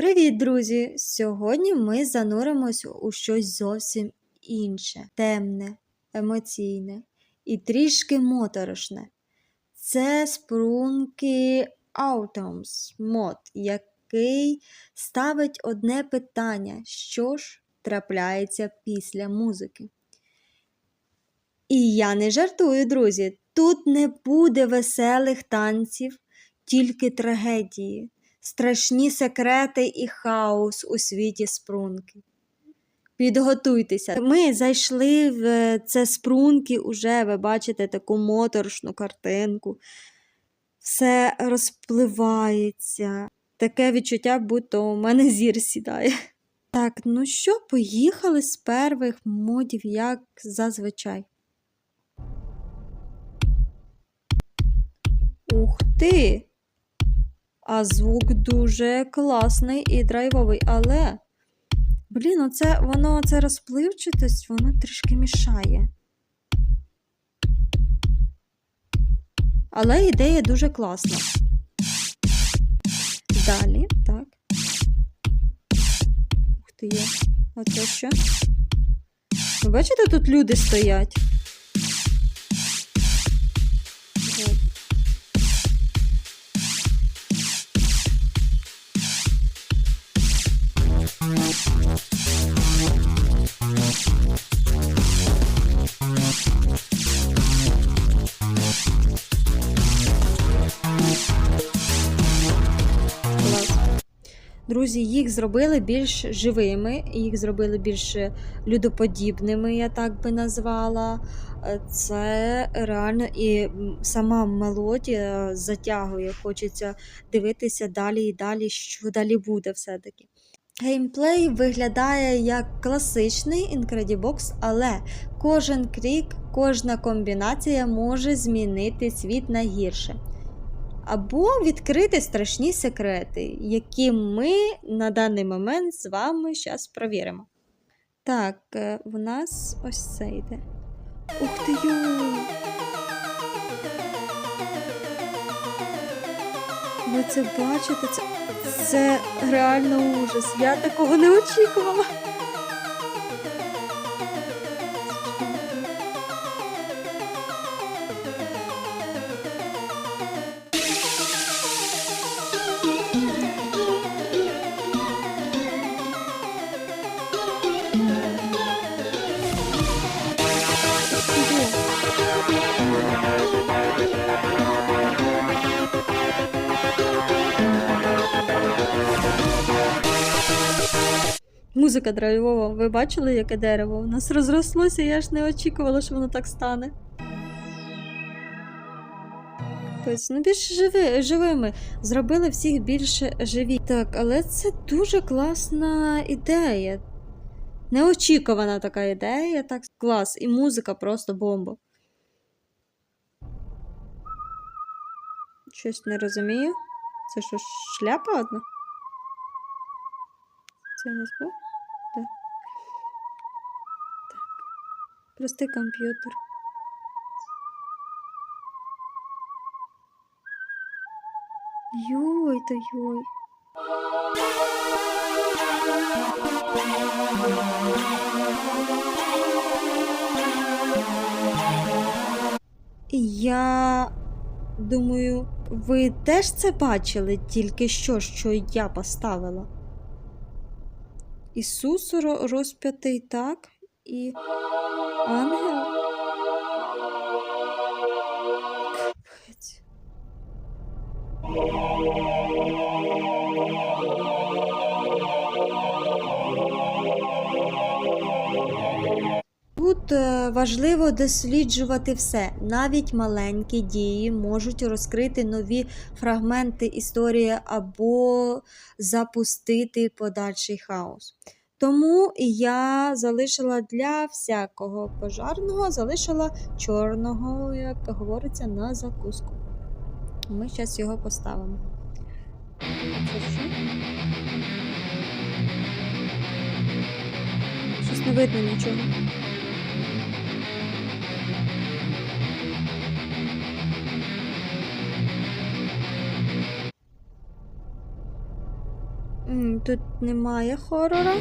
Привіт, друзі! Сьогодні ми зануримось у щось зовсім інше, темне, емоційне і трішки моторошне. Це спрунки Autumns мод, який ставить одне питання: що ж трапляється після музики? І я не жартую, друзі. Тут не буде веселих танців, тільки трагедії, страшні секрети і хаос у світі спрунки. Підготуйтеся. Ми зайшли в це спрунки, уже ви бачите таку моторошну картинку. Все розпливається. Таке відчуття, будто у мене зір сідає. Так, ну що, поїхали з первих модів, як зазвичай. Ух ти! А звук дуже класний і драйвовий, але. Блін, оце воно це розпливчатость, воно трішки мішає. Але ідея дуже класна. Далі, так. Ух ти є. А це що? Ви бачите, тут люди стоять? Друзі, їх зробили більш живими, їх зробили більш людоподібними, я так би назвала. Е, Це реально і сама мелодія затягує, хочеться дивитися далі і далі, що далі буде все-таки. Геймплей виглядає як класичний Incredibox, але кожен крік, кожна комбінація може змінити світ на гірше. Або відкрити страшні секрети, які ми на даний момент з вами зараз провіримо. Так, е, в нас ось це йде. Ух ти ю! Ви це бачите? Це, це реально ужас. Я такого не очікувала. Музика драйвова. Ви бачили, яке дерево? У нас розрослося, я ж не очікувала, що воно так стане. Тобто, ну більш живи, живими. Зробили всіх більш живі. Так, але це дуже класна ідея. Неочікувана така ідея, так клас. І музика просто бомба. Щось не розумію. Це що, шляпа одна? Це у нас був? Так. Так. Простий комп'ютер. Йой та йой. Я думаю, ви теж це бачили тільки що, що я поставила? Ісус ро- розп'ятий, так? І ангел. Капець. Е, важливо досліджувати все. Навіть маленькі дії можуть розкрити нові фрагменти історії або запустити подальший хаос. Тому я залишила для всякого пожарного, залишила чорного, як говориться, на закуску. Ми зараз його поставимо. Щось не видно нічого. Тут немає хорора.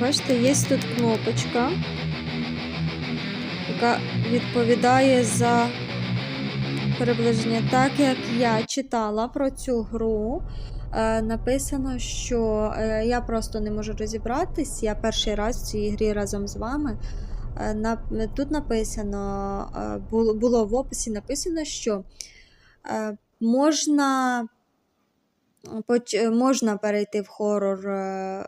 Бачите, є тут кнопочка, яка відповідає за приближення. Так як я читала про цю гру, е, написано, що е, я просто не можу розібратись. Я перший раз в цій грі разом з вами. Е, тут написано, було, в описі написано, що можна, можна перейти в хорор е,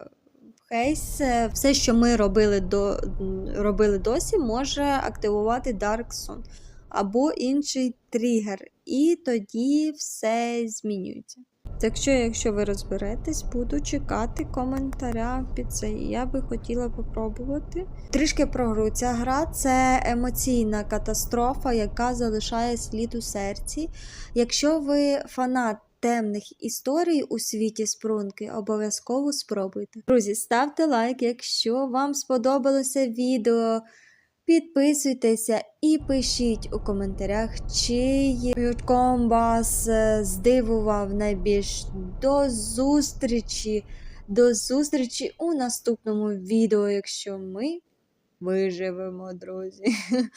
кейс. Е, Все, що ми робили, до, робили досі, може активувати Darkson або інший тригер, і тоді все змінюється. Так що, якщо ви розберетесь, буду чекати коментаря під це. Я би хотіла попробувати. Трішки про гру. Ця гра це емоційна катастрофа, яка залишає слід у серці. Якщо ви фанат темних історій у світі спрунки, обов'язково спробуйте. Друзі, ставте лайк, якщо вам сподобалося відео. Підписуйтеся і пишіть у коментарях, чий ютьком вас е, здивував найбільш до зустрічі. До зустрічі у наступному відео, якщо ми виживемо, друзі.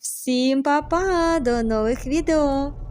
Всім па-па! До нових відео!